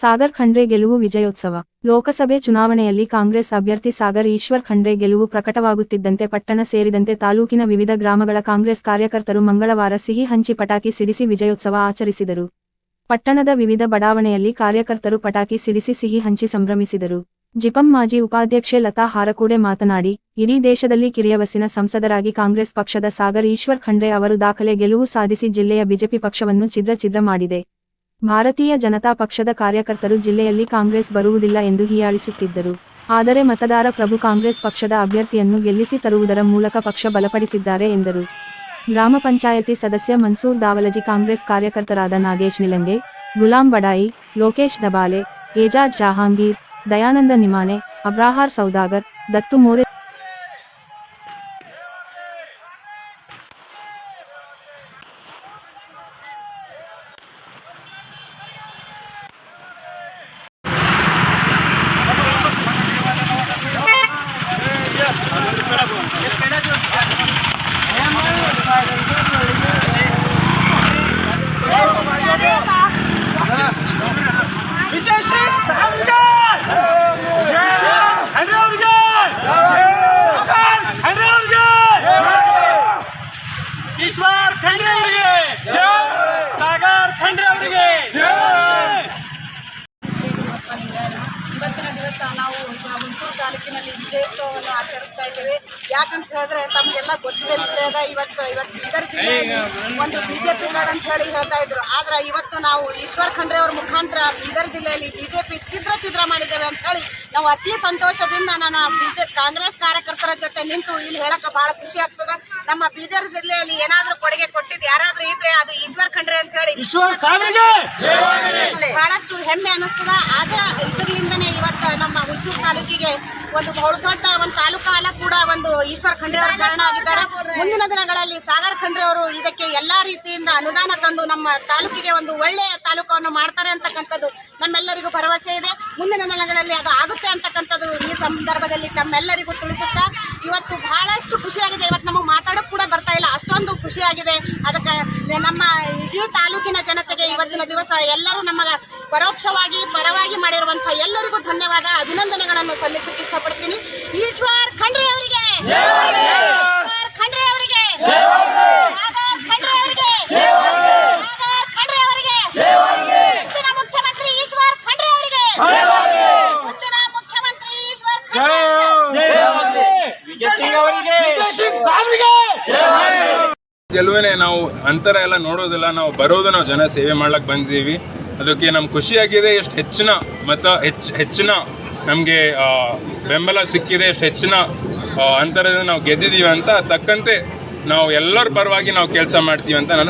ಸಾಗರ್ ಖಂಡ್ರೆ ಗೆಲುವು ವಿಜಯೋತ್ಸವ. ಲೋಕಸಭೆ ಚುನಾವಣೆಯಲ್ಲಿ ಕಾಂಗ್ರೆಸ್ ಅಭ್ಯರ್ಥಿ ಸಾಗರ್ ಈಶ್ವರ್ ಖಂಡ್ರೆ ಗೆಲುವು ಪ್ರಕಟವಾಗುತ್ತಿದ್ದಂತೆ ಪಟ್ಟಣ ಸೇರಿದಂತೆ ತಾಲೂಕಿನ ವಿವಿಧ ಗ್ರಾಮಗಳ ಕಾಂಗ್ರೆಸ್ ಕಾರ್ಯಕರ್ತರು ಮಂಗಳವಾರ ಸಿಹಿ ಹಂಚಿ ಪಟಾಕಿ ಸಿಡಿಸಿ ವಿಜಯೋತ್ಸವ ಆಚರಿಸಿದರು. ಪಟ್ಟಣದ ವಿವಿಧ ಬಡಾವಣೆಯಲ್ಲಿ ಕಾರ್ಯಕರ್ತರು ಪಟಾಕಿ ಸಿಡಿಸಿ ಸಿಹಿ ಹಂಚಿ ಸಂಭ್ರಮಿಸಿದರು. ಜಿಪಂ ಮಾಜಿ ಉಪಾಧ್ಯಕ್ಷೆ ಲತಾ ಹಾರಕೂಡೆ ಮಾತನಾಡಿ, ಇಡೀ ದೇಶದಲ್ಲಿ ಕಿರಿಯವಸಿನ ಸಂಸದರಾಗಿ ಕಾಂಗ್ರೆಸ್ ಪಕ್ಷದ ಸಾಗರ್ ಈಶ್ವರ್ ಖಂಡ್ರೆ ಅವರು ದಾಖಲೆ ಗೆಲುವು ಸಾಧಿಸಿ ಜಿಲ್ಲೆಯ ಬಿಜೆಪಿ ಪಕ್ಷವನ್ನು ಛಿದ್ರ ಛಿದ್ರ ಮಾಡಿದೆ. ಭಾರತೀಯ ಜನತಾ ಪಕ್ಷದ ಕಾರ್ಯಕರ್ತರು ಜಿಲ್ಲೆಯಲ್ಲಿ ಕಾಂಗ್ರೆಸ್ ಬರುವುದಿಲ್ಲ ಎಂದು ಹೀಯಾಳಿಸುತ್ತಿದ್ದರು. ಆದರೆ ಮತದಾರ ಪ್ರಭು ಕಾಂಗ್ರೆಸ್ ಪಕ್ಷದ ಅಭ್ಯರ್ಥಿಯನ್ನು ಗೆಲ್ಲಿಸಿ ತರುವುದರ ಮೂಲಕ ಪಕ್ಷ ಬಲಪಡಿಸಿದ್ದಾರೆ ಎಂದರು. ಗ್ರಾಮ ಪಂಚಾಯತಿ ಸದಸ್ಯ ಮನ್ಸೂರ್ ದಾವಲಜಿ ಕಾಂಗ್ರೆಸ್ ಕಾರ್ಯಕರ್ತರಾದ ನಾಗೇಶ್ ನಿಲಂಗೆ, ಗುಲಾಂ ಬಡಾಯಿ, ಲೋಕೇಶ್ ದಬಾಲೆ, ಏಜಾಜ್ ಜಹಾಂಗೀರ್, ದಯಾನಂದ ನಿಮಾಣೆ, ಅಬ್ರಾಹಾರ್ ಸೌದಾಗರ್, ದತ್ತು ಮೋರೆ ईश्वर खंडे सागर खंडे ಆಚರಿಸ್ತಾ ಇದ್ದೀವಿ. ಯಾಕಂತ ಹೇಳಿದ್ರೆ ತಮಗೆಲ್ಲ ಗೊತ್ತಿದೆ ವಿಷಯದ. ಇವತ್ತು ಇವತ್ತು ಬೀದರ್ ಜಿಲ್ಲೆಯಲ್ಲಿ ಒಂದು ಬಿಜೆಪಿ ನಾಡ್ ಅಂತ ಹೇಳಿ ಹೇಳ್ತಾ ಇದ್ರು. ಆದ್ರೆ ಇವತ್ತು ನಾವು ಈಶ್ವರ್ ಖಂಡ್ರೆ ಅವ್ರ ಮುಖಾಂತರ ಬೀದರ್ ಜಿಲ್ಲೆಯಲ್ಲಿ ಬಿಜೆಪಿ ಚಿತ್ರ ಚಿತ್ರ ಮಾಡಿದ್ದೇವೆ ಅಂತ ಹೇಳಿ ನಾವು ಅತಿ ಸಂತೋಷದಿಂದ ನಾನು ಬಿಜೆಪಿ ಕಾಂಗ್ರೆಸ್ ಕಾರ್ಯಕರ್ತರ ಜೊತೆ ನಿಂತು ಇಲ್ಲಿ ಹೇಳಕ್ಕೆ ಬಹಳ ಖುಷಿ ಆಗ್ತದೆ. ನಮ್ಮ ಬೀದರ್ ಜಿಲ್ಲೆಯಲ್ಲಿ ಏನಾದ್ರೂ ಕೊಡುಗೆ ಕೊಟ್ಟಿದ್ದು ಯಾರಾದ್ರೂ ಇದ್ರೆ ಅದು ಈಶ್ವರ್ ಖಂಡ್ರೆ ಅಂತ ಹೇಳಿ ಬಹಳಷ್ಟು ಹೆಮ್ಮೆ ಅನಿಸ್ತದ ಆದ್ರೆ ಇದರಿಂದನೇ ಇವತ್ತು ನಮ್ಮ ಹುಣಸೂರು ತಾಲೂಕಿಗೆ ಒಂದು ಬಹಳ ದೊಡ್ಡ ಒಂದು ತಾಲೂಕು ಈಶ್ವರ್ ಖಂಡ್ರೆ ಅವರು ಕಾರಣ ಆಗಿದ್ದಾರೆ. ಮುಂದಿನ ದಿನಗಳಲ್ಲಿ ಸಾಗರ್ ಖಂಡ್ರೆ ಅವರು ಇದಕ್ಕೆ ಎಲ್ಲಾ ರೀತಿಯಿಂದ ಅನುದಾನ ತಂದು ನಮ್ಮ ತಾಲೂಕಿಗೆ ಒಂದು ಒಳ್ಳೆಯ ತಾಲೂಕವನ್ನು ಮಾಡ್ತಾರೆ ಅಂತಕ್ಕಂಥದ್ದು ನಮ್ಮೆಲ್ಲರಿಗೂ ಭರವಸೆ ಇದೆ. ಮುಂದಿನ ದಿನಗಳಲ್ಲಿ ಅದು ಆಗುತ್ತೆ ಅಂತಕ್ಕಂಥದ್ದು ಈ ಸಂದರ್ಭದಲ್ಲಿ ತಮ್ಮೆಲ್ಲರಿಗೂ ತಿಳಿಸುತ್ತಾ, ಇವತ್ತು ಬಹಳಷ್ಟು ಖುಷಿಯಾಗಿದೆ. ಇವತ್ತು ನಮಗೆ ಮಾತಾಡೋಕೆ ಕೂಡ ಬರ್ತಾ ಇಲ್ಲ. ಅಷ್ಟೊಂದು ಖುಷಿಯಾಗಿದೆ. ಅದಕ್ಕೆ ನಮ್ಮ ಇಡೀ ತಾಲೂಕಿನ ಜನತೆಗೆ ಇವತ್ತಿನ ದಿವಸ ಎಲ್ಲರೂ ನಮಗ ಪರೋಕ್ಷವಾಗಿ, ಪರವಾಗಿ ಮಾಡಿರುವಂಥ ಎಲ್ಲರಿಗೂ ಧನ್ಯವಾದ. ಅಭಿನಂದನೆಗಳನ್ನು ಸಲ್ಲಿಸಕ್ಕೆ ಇಷ್ಟಪಡ್ತೀನಿ. ಈಶ್ವರ್ ಖಂಡ್ರೆ ಅವರಿಗೆ ಈಶ್ವರ್ ಖಂಡ್ರೆ ಅವರಿಗೆ ಸಾಗರ್ ಖಂಡ್ರೆ ಅವರಿಗೆ ಸಾಗರ್ ಖಂಡ್ರೆ ಅವರಿಗೆ ಮುಂದಿನ ಮುಖ್ಯಮಂತ್ರಿ ಈಶ್ವರ್ ಖಂಡ್ರೆ ಅವರಿಗೆ ಮುಂದಿನ ಮುಖ್ಯಮಂತ್ರಿ ಈಶ್ವರ್ ಖಂಡ್ರೆ ಅವರಿಗೆ ವಿಜಯ್ ಸಿಂಗ್ ಅವರಿಗೆ ವಿಜಯ್ ಸಿಂಗ್ ಸಾವಿಗೆ ಗೆಲುವಿನೇ ನಾವು ಅಂತರ ಎಲ್ಲ ನೋಡೋದಿಲ್ಲ, ನಾವು ಬರೋದು ನಾವು ಜನ ಸೇವೆ ಮಾಡ್ಲಕ್ಕೆ ಬಂದಿದ್ದೀವಿ. ಅದಕ್ಕೆ ನಮ್ಗೆ ಖುಷಿಯಾಗಿದೆ, ಎಷ್ಟು ಹೆಚ್ಚಿನ ಮತ್ತು ಹೆಚ್ಚು, ಹೆಚ್ಚಿನ ನಮಗೆ ಬೆಂಬಲ ಸಿಕ್ಕಿದೆ, ಎಷ್ಟು ಹೆಚ್ಚಿನ ಅಂತರದಿಂದ ನಾವು ಗೆದ್ದಿದ್ದೀವಿ ಅಂತ ತಕ್ಕಂತೆ ನಾವು ಎಲ್ಲರ ಪರವಾಗಿ ನಾವು ಕೆಲಸ ಮಾಡ್ತೀವಿ ಅಂತ ನಾನು